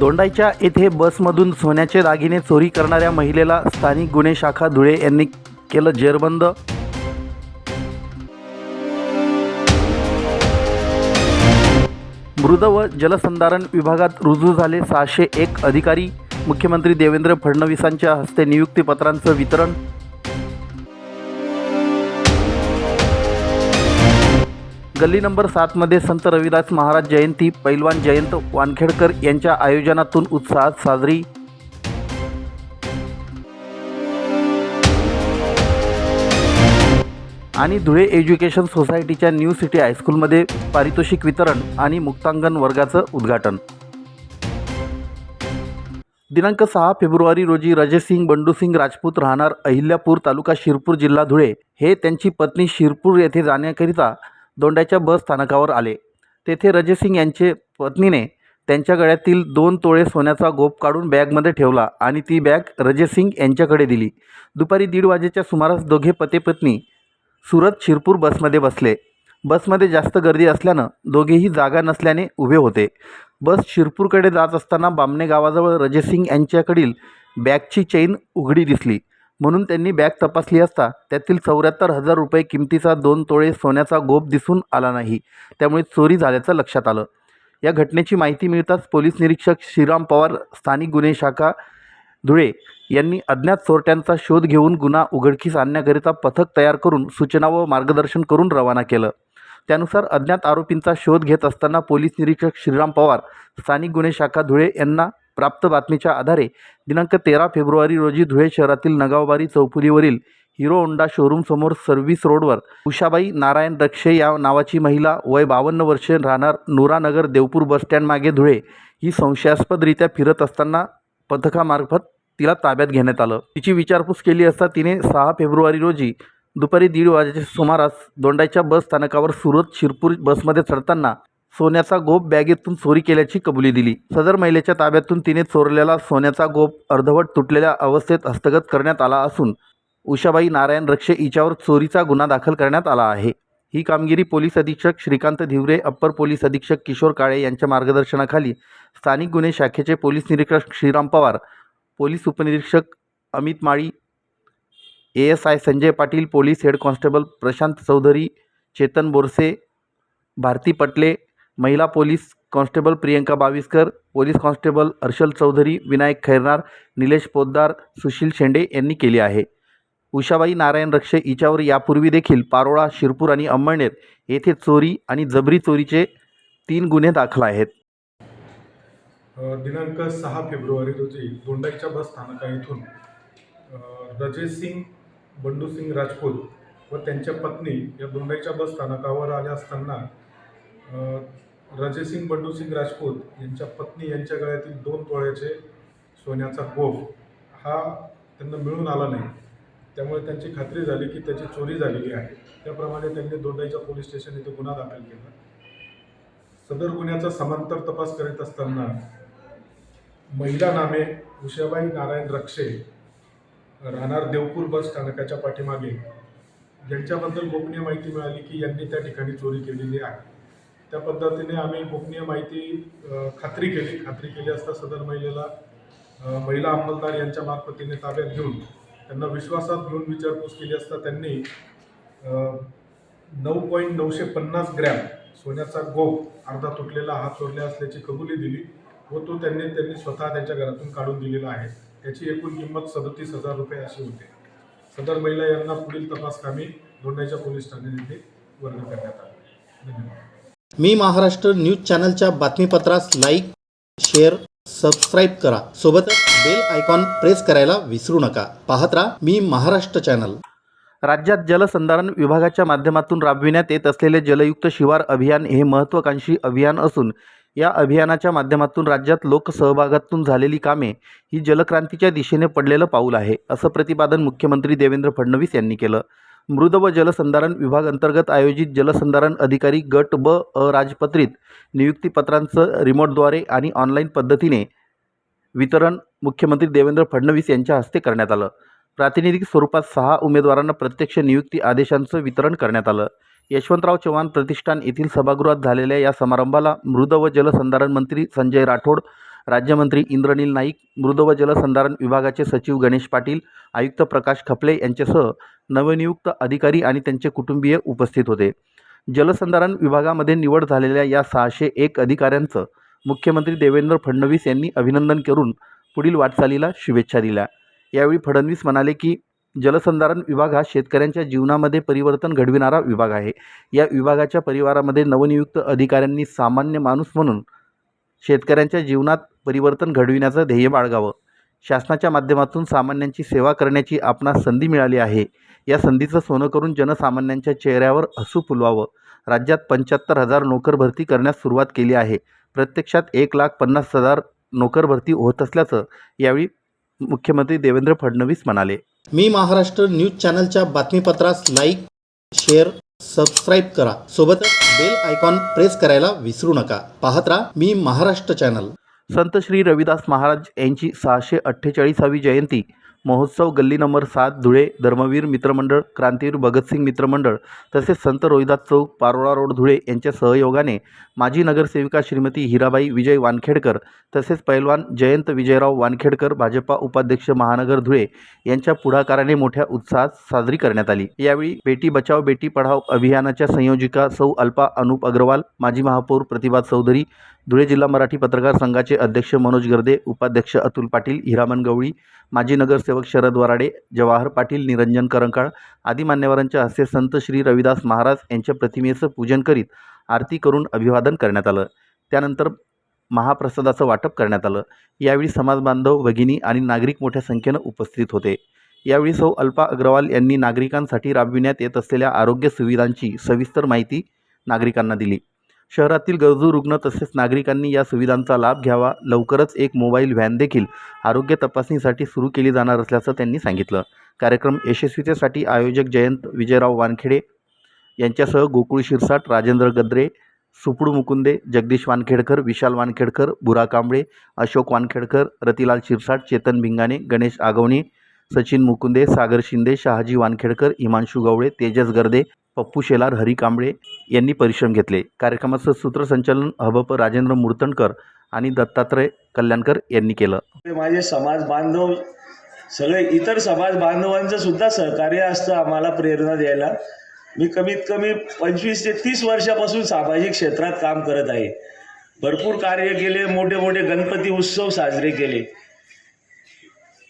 दोंडाईच्या येथे बसमधून सोन्याचे दागिने चोरी करणाऱ्या महिलेला स्थानिक गुन्हे शाखा धुळे यांनी केलं जेरबंद. मृद व जलसंधारण विभागात रुजू झाले सहाशे एक अधिकारी. मुख्यमंत्री देवेंद्र फडणवीसांच्या हस्ते नियुक्तीपत्रांचं वितरण. गल्ली नंबर सातमध्ये संत रविदास महाराज जयंती पैलवान जयंत वानखेडकर यांच्या आयोजनातून उत्साहात साजरी. आणि धुळे एज्युकेशन सोसायटीच्या न्यू सिटी हायस्कूलमध्ये पारितोषिक वितरण आणि मुक्तांगण वर्गाचं उद्घाटन. दिनांक सहा फेब्रुवारी रोजी रजसिंग बंडूसिंग राजपूत राहणार अहिल्यापूर तालुका शिरपूर जिल्हा धुळे. हे त्यांची पत्नी शिरपूर येथे जाण्याकरिता दोंड्याच्या बस स्थानकावर आले. तेथे रजसिंग यांचे पत्नीने त्यांच्या गळ्यातील दोन तोळे सोन्याचा गोप काढून बॅगमध्ये ठेवला आणि ती बॅग रजसिंग यांच्याकडे दिली. दुपारी दीड वाजेच्या सुमारास दोघे पतेपत्नी सुरत शिरपूर बसमध्ये बसले. बसमध्ये जास्त गर्दी असल्यानं दोघेही जागा नसल्याने उभे होते. बस शिरपूरकडे जात असताना बामणे गावाजवळ रजसिंग यांच्याकडील बॅगची चेन उघडी दिसली. म्हणून त्यांनी बॅग तपासली असता त्यातील चौऱ्याहत्तर हजार रुपये किमतीचा दोन तोळे सोन्याचा गोप दिसून आला नाही. त्यामुळे चोरी झाल्याचं लक्षात आलं. या घटनेची माहिती मिळताच पोलीस निरीक्षक श्रीराम पवार स्थानिक गुन्हे शाखा धुळे यांनी अज्ञात चोरट्यांचा शोध घेऊन गुन्हा उघडकीस आणण्याकरिता पथक तयार करून सूचना व मार्गदर्शन करून रवाना केलं. त्यानुसार अज्ञात आरोपींचा शोध घेत असताना पोलीस निरीक्षक श्रीराम पवार स्थानिक गुन्हे शाखा धुळे यांना प्राप्त बातमीच्या आधारे दिनांक तेरा फेब्रुवारी रोजी धुळे शहरातील नगावबारी चौफुलीवरील हिरो होंडा शोरूमसमोर सर्व्हिस रोडवर उषाबाई नारायण रक्षे या नावाची महिला वय बावन्न वर्षे राहणार नुरानगर देवपूर बसस्टँड मागे धुळे ही संशयास्पदरित्या फिरत असताना पथकामार्फत तिला ताब्यात घेण्यात आलं. तिची विचारपूस केली असता तिने सहा फेब्रुवारी रोजी दुपारी दीड वाजेच्या सुमारास दोंडाईच्या बस स्थानकावर सुरत शिरपूर बसमध्ये चढताना सोन्याचा गोप बॅगेतून चोरी केल्याची कबुली दिली. सदर महिलेच्या ताब्यातून तिने चोरलेला सोन्याचा गोप अर्धवट तुटलेल्या अवस्थेत हस्तगत करण्यात आला असून उषाबाई नारायण रक्षे हिच्यावर चोरीचा गुन्हा दाखल करण्यात आला आहे. ही कामगिरी पोलीस अधीक्षक श्रीकांत धिवरे अप्पर पोलीस अधीक्षक किशोर काळे यांच्या मार्गदर्शनाखाली स्थानिक गुन्हे शाखेचे पोलीस निरीक्षक श्रीराम पवार पोलीस उपनिरीक्षक Amit Mali A S I Sanjay Patil police head constable Prashant Chaudhari Chetan Borse Bharati Patle महिला police constable Priyanka Baviskar police constable Harshal Chaudhari Vinayak Khairnar Nilesh Poddar Sushil Shende यांनी केली आहे. उषाबाई नारायण रक्षे हिच्यावर यापूर्वी देखील पारोळा शिरपूर आणि अंमळनेर येथे चोरी आणि जबरी चोरीचे तीन गुन्हे दाखल आहेत. दिनांक सहा फेब्रुवारी रोजी दोंडाईच्या बस स्थानका सिंग बंडू सिंग राजपूत व त्यांच्या पत्नी या दोंडाईच्या बस स्थानकावर आल्या असताना रजेसिंग बंडूसिंग राजपूत यांच्या पत्नी यांच्या गळ्यातील दोन तोळ्याचे सोन्याचा गोफ हा त्यांना मिळून आला नाही. त्यामुळे त्यांची खात्री झाली की त्याची चोरी झालेली आहे. त्याप्रमाणे त्यांनी दोंडाईच्या पोलीस स्टेशन येथे गुन्हा दाखल केला. सदर गुन्ह्याचा समांतर तपास करीत असताना महिला नामे उषाबाई नारायण रक्षे राहणार देवपूर बस स्थानकाच्या पाठीमागे. यांच्याबद्दल गोपनीय माहिती मिळाली की यांनी त्या ठिकाणी चोरी केलेली आहे. त्या पद्धतीने आम्ही गोपनीय माहिती खात्री केली. खात्री केली असता सदर महिलेला महिला अंमलदार यांच्या मार्फतीने ताब्यात घेऊन त्यांना विश्वासात घेऊन विचारपूस केली असता त्यांनी नऊ पॉईंट नऊशे पन्नास ग्रॅम सोन्याचा गोप अर्धा तुटलेला हात चोरला असल्याची कबुली दिली व तो त्यांनी त्यांनी स्वतः त्यांच्या घरातून काढून दिलेला आहे. त्याची एकूण किंमत सदतीस हजार रुपये अशी होते. सदर महिला यांना पुढील तपास कामी पोलीस ठाणे येथे वर्ग करण्यात आले. धन्यवाद. मी महाराष्ट्र न्यूज चॅनलच्या बातमीपत्रास लाईक शेअर सबस्क्राईब करा. सोबतच बेल आयकॉन प्रेस करायला विसरू नका. पाहत राहा मी महाराष्ट्र चॅनल. राज्यात जलसंधारण विभागाच्या माध्यमातून राबविण्यात येत असलेले जलयुक्त शिवार अभियान हे महत्त्वाकांक्षी अभियान असून या अभियानाच्या माध्यमातून राज्यात लोकसहभागातून झालेली कामे ही जलक्रांतीच्या दिशेने पडलेलं पाऊल आहे असं प्रतिपादन मुख्यमंत्री देवेंद्र फडणवीस यांनी केलं. मृद व जलसंधारण विभाग अंतर्गत आयोजित जलसंधारण अधिकारी गट ब अराजपत्रित नियुक्तीपत्रांचं रिमोटद्वारे आणि ऑनलाईन पद्धतीने वितरण मुख्यमंत्री देवेंद्र फडणवीस यांच्या हस्ते करण्यात आलं. प्रातिनिधिक स्वरूपात सहा उमेदवारांना प्रत्यक्ष नियुक्ती आदेशांचं वितरण करण्यात आलं. यशवंतराव चव्हाण प्रतिष्ठान येथील सभागृहात झालेल्या या समारंभाला मृद व जलसंधारण मंत्री संजय राठोड राज्यमंत्री इंद्रनील नाईक मृद व जलसंधारण विभागाचे सचिव गणेश पाटील आयुक्त प्रकाश खपले यांच्यासह नवनियुक्त अधिकारी आणि त्यांचे कुटुंबीय उपस्थित होते. जलसंधारण विभागामध्ये निवड झालेल्या या सहाशे एक अधिकाऱ्यांचं मुख्यमंत्री देवेंद्र फडणवीस यांनी अभिनंदन करून पुढील वाटचालीला शुभेच्छा दिल्या. यावेळी फडणवीस म्हणाले की जलसंधारण विभाग हा शेतकऱ्यांच्या जीवनामध्ये परिवर्तन घडविणारा विभाग आहे. या विभागाच्या परिवारामध्ये नवनियुक्त अधिकाऱ्यांनी सामान्य माणूस म्हणून शेतकऱ्यांच्या जीवनात परिवर्तन घडविण्याचं ध्येय बाळगावं. शासनाच्या माध्यमातून सामान्यांची सेवा करण्याची आपणास संधी मिळाली आहे. या संधीचं सोनं करून जनसामान्यांच्या चेहऱ्यावर हसू फुलवावं. राज्यात पंच्याहत्तर हजार नोकर भरती करण्यास सुरुवात केली आहे. प्रत्यक्षात एक लाख पन्नास हजार नोकर भरती होत असल्याचं यावेळी मुख्यमंत्री देवेंद्र फडणवीस म्हणाले. मी महाराष्ट्र न्यूज चॅनलच्या बातमीपत्रास लाईक शेअर सबस्क्राईब करा. सोबतच बेल आयकॉन प्रेस करायला विसरू नका. पाहत राहा मी महाराष्ट्र चॅनल संत श्री रविदास महाराज यांची सहाशे अठ्ठेचाळीसावी जयंती. महोत्सव गल्ली नंबर सात धुळे धर्मवीर मित्रमंडळ क्रांतीवीर भगतसिंग मित्रमंडळ तसेच संत रोहिदास चौक पारोळा रोड धुळे यांच्या सहयोगाने माजी नगरसेविका श्रीमती हिराबाई विजय वानखेडकर तसेच पैलवान जयंत विजयराव वानखेडकर भाजपा उपाध्यक्ष महानगर धुळे यांच्या पुढाकाराने मोठ्या उत्साहात साजरी करण्यात आली. यावेळी बेटी बचाव बेटी पढाव अभियानाच्या संयोजिका सौ अल्पा अनुप अग्रवाल माजी महापौर प्रतिभा चौधरी धुळे जिल्हा मराठी पत्रकार संघाचे अध्यक्ष मनोज गर्दे उपाध्यक्ष अतुल पाटील हिरामन गवळी माजी नगरसेवक शरद वराडे जवाहर पाटील निरंजन करंकाळ आदी मान्यवरांच्या हस्ते संत श्री रविदास महाराज यांच्या प्रतिमेचं पूजन करीत आरती करून अभिवादन करण्यात आलं. त्यानंतर महाप्रसादाचं वाटप करण्यात आलं. यावेळी समाजबांधव भगिनी आणि नागरिक मोठ्या संख्येनं उपस्थित होते. यावेळी सौ अल्पा अग्रवाल यांनी नागरिकांसाठी राबविण्यात येत असलेल्या आरोग्य सुविधांची सविस्तर माहिती नागरिकांना दिली. शहरातील गरजू रुग्ण तसेच नागरिकांनी या सुविधांचा लाभ घ्यावा. लवकरच एक मोबाईल व्हॅन देखील आरोग्य तपासणीसाठी सुरू केली जाणार असल्याचं त्यांनी सांगितलं. कार्यक्रम यशस्वीतेसाठी आयोजक जयंत विजयराव वानखेडे यांच्यासह गोकुळ शिरसाट राजेंद्र गद्रे सुपडू मुकुंदे जगदीश वानखेडकर विशाल वानखेडकर बुरा कांबळे अशोक वानखेडकर रतिलाल शिरसाट चेतन भिंगाणे गणेश आगवणे सचिन मुकुंदे सागर शिंदे शहाजी वानखेडकर हिमांशू गवळे तेजस गर्दे पप्पू शेलार हरी कांबळे यांनी परिश्रम घेतले. कार्यक्रमाचं सूत्रसंचालन हबप राजेंद्र मुर्तणकर आणि दत्तात्रय कल्याणकर यांनी केलं. माझे समाज बांधव सगळे इतर समाज बांधवांचं सुद्धा सहकार्य असतं आम्हाला प्रेरणा द्यायला. मी कमीत कमी पंचवीस ते तीस वर्षापासून सामाजिक क्षेत्रात काम करत आहे. भरपूर कार्य केले मोठे मोठे गणपती उत्सव साजरे केले.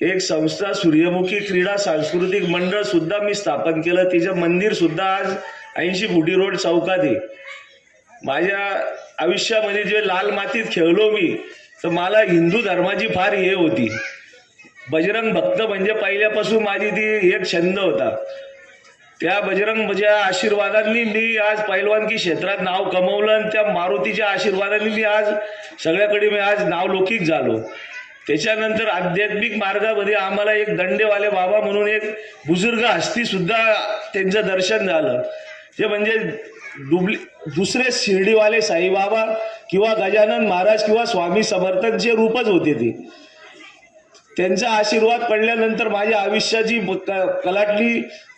एक संस्था सूर्यमुखी क्रीडा सांस्कृतिक मंडळ सुद्धा मी स्थापन केलं. तिचं मंदिर सुद्धा आज ऐंशी फुटी रोड चौकात आहे. माझ्या आयुष्यामध्ये जे लाल मातीत खेळलो मी तर मला हिंदू धर्माची फार हे होती. बजरंग भक्त म्हणजे पहिल्यापासून माझी ती एक छंद होता. त्या बजरंगच्या आशीर्वादांनी मी आज पैलवानकी क्षेत्रात नाव कमवलं आणि त्या मारुतीच्या आशीर्वादांनी मी आज सगळ्याकडे मी आज नावलौकिक झालो. त्याच्यानंतर आध्यात्मिक मार्गामध्ये आम्हाला एक दंडेवाले बाबा म्हणून एक बुजुर्ग हस्ती सुद्धा त्यांचं दर्शन झालं. ते म्हणजे दुबली दुसरे शिर्डीवाले साईबाबा किंवा गजानन महाराज किंवा स्वामी समर्थनचे रूपच होते ते. त्यांचा आशीर्वाद पडल्यानंतर माझ्या आयुष्याची ब- क-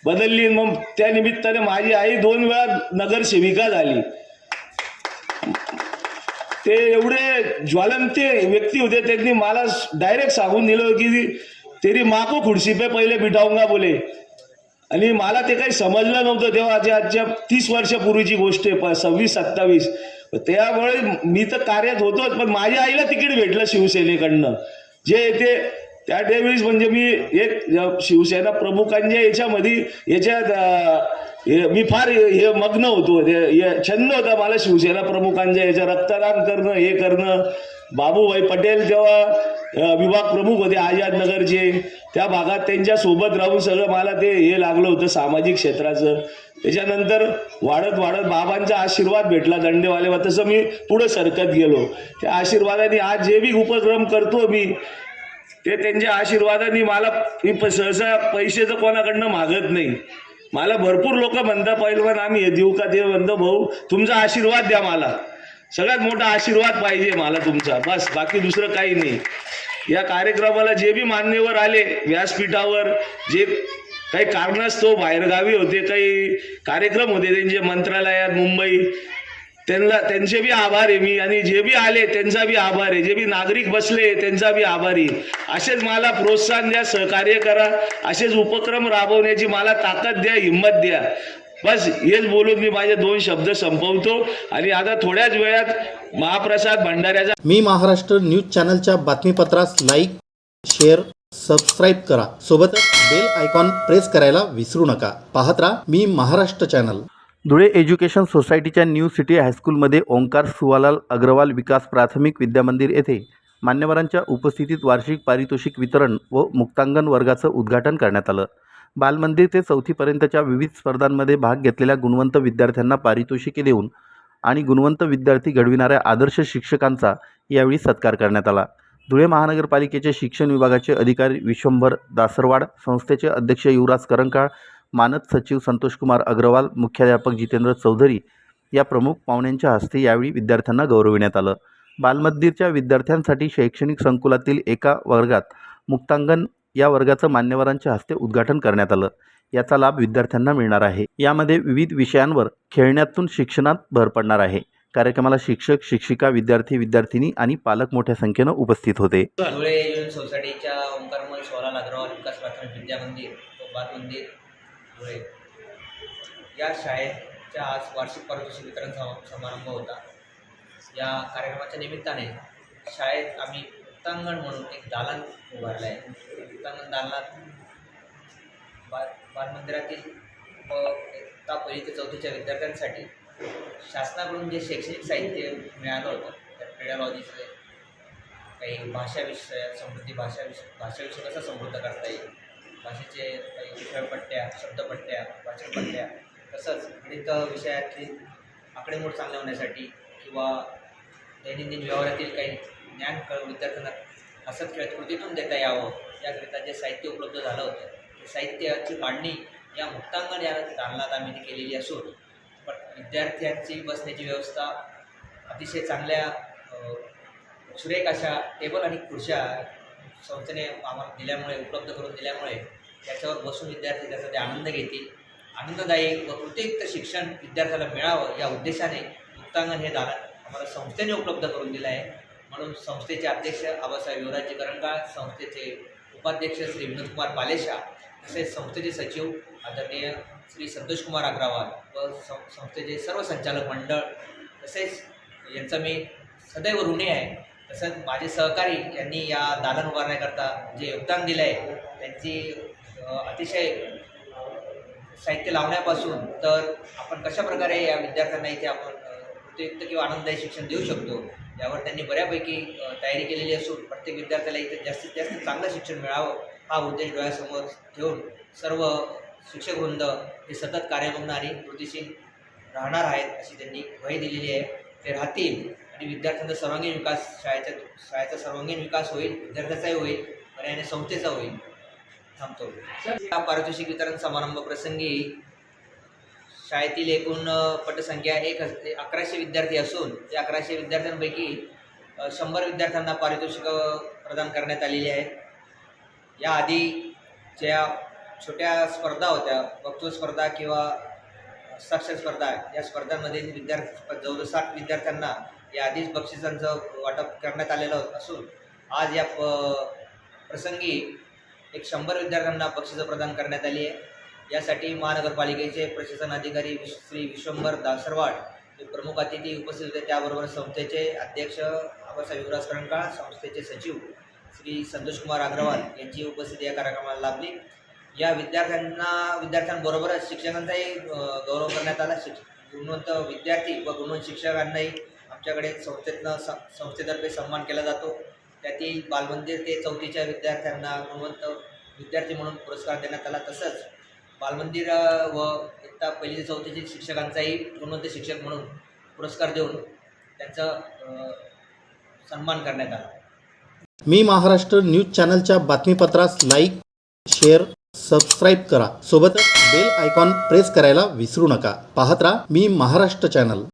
बदलली. मग त्या निमित्ताने माझी आई दोन वेळा नगरसेविका झाली. ते एवढे ज्वलंत व्यक्ती होते त्यांनी मला डायरेक्ट सांगून दिलं की तेरी माको खुडशी पे पहिले बिठाऊंगा बोले. आणि मला ते काही समजलं नव्हतं तेव्हा आजच्या आजच्या तीस वर्षापूर्वीची गोष्ट आहे प- सव्वीस सत्तावीस. त्यामुळे मी तर कार्यात होतोच पण माझ्या आईला तिकीट भेटलं शिवसेनेकडनं. जे ते त्या त्यावेळेस म्हणजे मी एक शिवसेना प्रमुखांच्या याच्यामध्ये याच्यात मी फार हे मग्न होतो. ते- छंद होता मला शिवसेना प्रमुखांच्या याच्या रक्तदान करणं हे करणं. बाबूभाई पटेल तेव्हा विभाग प्रमुख होते आझाद नगरचे त्या भागात त्यांच्यासोबत राहून सगळं मला ते हे लागलं होतं सामाजिक क्षेत्राचं. त्याच्यानंतर वाढत वाढत बाबांचा आशीर्वाद भेटला दंडेवाले तसं मी पुढे सरकत गेलो. त्या आशीर्वादाने आज जे बी उपक्रम करतो मी ते त्यांच्या आशीर्वादाने मला मी सहसा पैसे तर कोणाकडनं मागत नाही. मला भरपूर लोक म्हणतात पहिलवान आम्ही हे देऊ का देव म्हणतो भाऊ? तुमचा आशीर्वाद द्या मला. सगळ्यात मोठा आशीर्वाद पाहिजे मला तुमचा. बस बाकी दुसरं काही नाही. या कार्यक्रमाला जे बी मान्यवर आले व्यासपीठावर जे काही कारणास्तव बाहेरगावी होते काही कार्यक्रम होते त्यांचे मंत्रालयात मुंबई त्यांना त्यांचे बी आभार आहे मी. आणि जे बी आले त्यांचा बी आभार आहे. जे बी नागरिक बसले त्यांचा बी आभारी आहे. असेच मला प्रोत्साहन द्या सहकार्य करा. असेच उपक्रम राबवण्याची मला ताकद द्या हिंमत द्या. बस हेच बोलून मी माझे दोन शब्द संपवतो. आणि आता थोड्याच वेळात महाप्रसाद भंडाऱ्याचा मी महाराष्ट्र न्यूज चॅनलच्या बातमीपत्रास लाईक शेअर सबस्क्राईब करा. सोबतच बेल आयकॉन प्रेस करायला विसरू नका. पाहत राहा मी महाराष्ट्र चॅनल. धुळे एज्युकेशन सोसायटीच्या न्यू सिटी हायस्कूलमध्ये ओंकार सुवालाल अग्रवाल विकास प्राथमिक विद्यामंदिर येथे मान्यवरांच्या उपस्थितीत वार्षिक पारितोषिक वितरण व मुक्तांगण वर्गाचं उद्घाटन करण्यात आलं. बालमंदिर ते चौथीपर्यंतच्या विविध स्पर्धांमध्ये भाग घेतलेल्या गुणवंत विद्यार्थ्यांना पारितोषिके देऊन आणि गुणवंत विद्यार्थी घडविणाऱ्या आदर्श शिक्षकांचा यावेळी सत्कार करण्यात आला. धुळे महानगरपालिकेचे शिक्षण विभागाचे अधिकारी विश्वंभर दासरवाड संस्थेचे अध्यक्ष युवराज करंकाळ मानद सचिव संतोषकुमार अग्रवाल मुख्याध्यापक जितेंद्र चौधरी या प्रमुख पाहुण्यांच्या हस्ते यावेळी विद्यार्थ्यांना गौरविण्यात आलं. बालमंदिरच्या विद्यार्थ्यांसाठी शैक्षणिक संकुलातील एका वर्गात मुक्तांगण या वर्गाचं मान्यवरांच्या हस्ते उद्घाटन करण्यात आलं. याचा लाभ विद्यार्थ्यांना मिळणार आहे. यामध्ये विविध विषयांवर खेळण्यातून शिक्षणात भर पडणार आहे. कार्यक्रमाला शिक्षक शिक्षिका विद्यार्थी विद्यार्थिनी आणि पालक मोठ्या संख्येनं उपस्थित होते. धुळे सोसायटीच्या ओंकारमल सोहराल अग्रवाल विकास प्राथमिक विद्या मंदिर मंदिर धुळे या शाळेच्या आज वार्षिक पारितोषिक वितरण समारंभ होता. या कार्यक्रमाच्या निमित्ताने शाळेत आम्ही उत्तांगण म्हणून एक दालन उभारलं आहे. उत्तांगण दालनात बाल बालमंदिरातील व इयत्ता पहिली ते चौथीच्या विद्यार्थ्यांसाठी शासनाकडून जे शैक्षणिक साहित्य मिळालं होतं त्या पेडॉलॉजीचं काही भाषा विषय समृद्धी भाषा विषय भाषा विषय कसा समृद्ध करता येईल? भाषेचे काही खेळपट्ट्या शब्दपट्ट्या वाचनपट्ट्या तसंच गणित विषयातली आकडेमोड चांगल्या होण्यासाठी किंवा दैनंदिन व्यवहारातील काही ज्ञान क विद्यार्थ्यांना हसत खेळत कृतीतून देता यावं याकरिता जे साहित्य उपलब्ध झालं होतं ते साहित्याची मांडणी या मुक्तांगण या दालनात आम्ही ती केलेली असून पण विद्यार्थ्यांची बसण्याची व्यवस्था अतिशय चांगल्या सुरेख अशा टेबल आणि खुर्च्या संस्थेने आम्हाला दिल्यामुळे उपलब्ध करून दिल्यामुळे त्याच्यावर बसून विद्यार्थी त्याचा ते आनंद घेतील. आनंददायी व कृतियुक्त शिक्षण विद्यार्थ्याला मिळावं या उद्देशाने मुक्तांगण हे दालन आम्हाला संस्थेने उपलब्ध करून दिलं आहे. म्हणून संस्थेचे अध्यक्ष आबासाहेब युवराजी करंकाळ संस्थेचे उपाध्यक्ष श्री विनोदकुमार पालेशा तसेच संस्थेचे सचिव आदरणीय श्री संतोषकुमार अग्रवाल व सं संस्थेचे सर्व संचालक मंडळ तसेच यांचं मी सदैव ऋणी आहे. तसंच माझे सहकारी यांनी या दालन उभारण्याकरता जे योगदान दिलं आहे त्यांची अतिशय साहित्य लावण्यापासून तर आपण कशा प्रकारे या विद्यार्थ्यांना इथे आपण उपयुक्त किंवा आनंददायी शिक्षण देऊ शकतो यावर त्यांनी बऱ्यापैकी तयारी केलेली असून प्रत्येक विद्यार्थ्याला इथे जास्तीत जास्त चांगलं शिक्षण मिळावं हा उद्देश डोळ्यासमोर ठेवून सर्व शिक्षकवृंद हे सतत कार्यमग्न आणि कृतीशील राहणार आहेत अशी त्यांनी ग्वाही दिलेली आहे. ते राहतील आणि विद्यार्थ्यांचा सर्वांगीण विकास शाळेच्या शाळेचा सर्वांगीण विकास होईल विद्यार्थ्याचाही होईल पर्यायाने संस्थेचा होईल थांबतो. हा पारितोषिक वितरण समारंभ प्रसंगी शाळेतील एकूण पटसंख्या एक अकराशे विद्यार्थी असून त्या अकराशे विद्यार्थ्यांपैकी शंभर विद्यार्थ्यांना पारितोषिक प्रदान करण्यात आलेली आहेत याआधी ज्या छोट्या स्पर्धा होत्या वक्तृत्व स्पर्धा किंवा साक्षर स्पर्धा या स्पर्धांमध्ये विद्यार्थी जवळजवळ साठ विद्यार्थ्यांना याआधीच बक्षिसांचं वाटप करण्यात आलेलं असून आज या प प्रसंगी एक शंभर विद्यार्थ्यांना बक्षिसं प्रदान करण्यात आली आहे. यासाठी महानगरपालिकेचे प्रशासन अधिकारी विश श्री विश्वंभर दासरवाड हे प्रमुख अतिथी उपस्थित होते. त्याबरोबर संस्थेचे अध्यक्ष आबासाहेब युवराज करंकाळ संस्थेचे सचिव श्री संतोषकुमार अग्रवाल यांची उपस्थिती या कार्यक्रमाला लाभली. या विद्यार्थ्यांना विद्यार्थ्यांबरोबरच शिक्षकांचाही गौरव करण्यात आला. शिक्ष गुणवंत विद्यार्थी व गुणवंत शिक्षकांनाही आमच्याकडे संस्थेतनं स संस्थेतर्फे सन्मान केला जातो. त्यातील बालमंदिर ते चौथीच्या विद्यार्थ्यांना गुणवंत विद्यार्थी म्हणून पुरस्कार देण्यात आला. तसंच बालमंदिर व इत्ता पहिली ते चौथीचे शिक्षकांचाही गुणवंत शिक्षक म्हणून पुरस्कार देऊन त्यांचा सन्मान करण्यात आला. मी महाराष्ट्र न्यूज चॅनलच्या बातमीपत्रास लाईक शेअर सबस्क्राईब करा. सोबतच बेल आयकॉन प्रेस करायला विसरू नका. पाहत राहा मी महाराष्ट्र चॅनल.